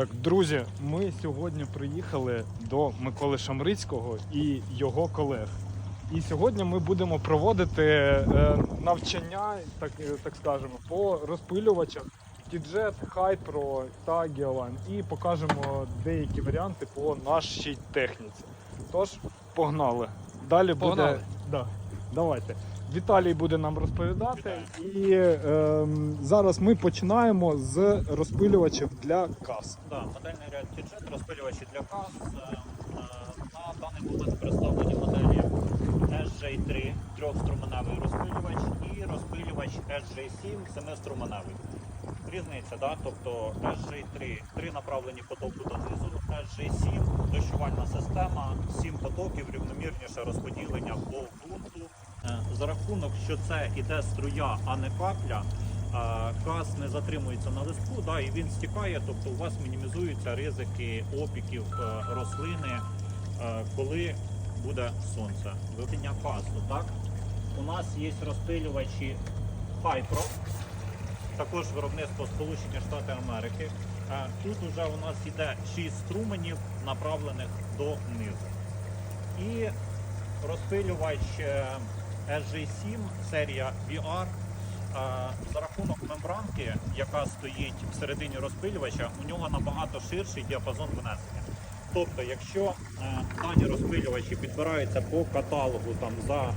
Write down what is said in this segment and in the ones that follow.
Так, друзі, ми сьогодні приїхали до Миколи Шамрицького і його колег. І сьогодні ми будемо проводити е, навчання, так, е, так скажемо, по розпилювачах Тіджет, Hypro та Geoline. І покажемо деякі варіанти по нашій техніці. Тож, погнали. Далі Погнали. буде. Да, давайте. Віталій буде нам розповідати. І е, зараз ми починаємо з розпилювачів для кас. Да, модельний ряд тіджет, розпилювачі для кас. Е, е, На даний момент представлені моделі SJ3 трьохструменевий розпилювач і розпилювач SJ7 семиструменевий. Різниця, да? тобто SJ3 три направлені потоки донизу, SJ7 дощувальна система, 7 потоків, рівномірніше розподілення по ґрунту. Е, За рахунок, що це іде струя, а не капля, а, газ не затримується на листку, да, і він стікає, тобто у вас мінімізуються ризики опіків е, рослини, е, коли буде сонце. Виведення газу, так? У нас є розпилювачі Hypro, також виробництво Сполучені Штати Америки. Тут вже у нас йде 6 струменів, направлених донизу. І розпилювач е, SG7 серія VR за рахунок мембранки, яка стоїть всередині розпилювача, у нього набагато ширший діапазон внесення. Тобто, якщо е, дані розпилювачі підбираються по каталогу там за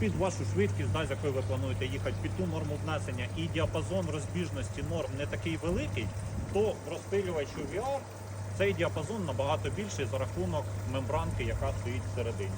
під вашу швидкість, да, якою ви плануєте їхати, під ту норму внесення, і діапазон розбіжності норм не такий великий, то в розпилювачу VR цей діапазон набагато більший за рахунок мембранки, яка стоїть всередині.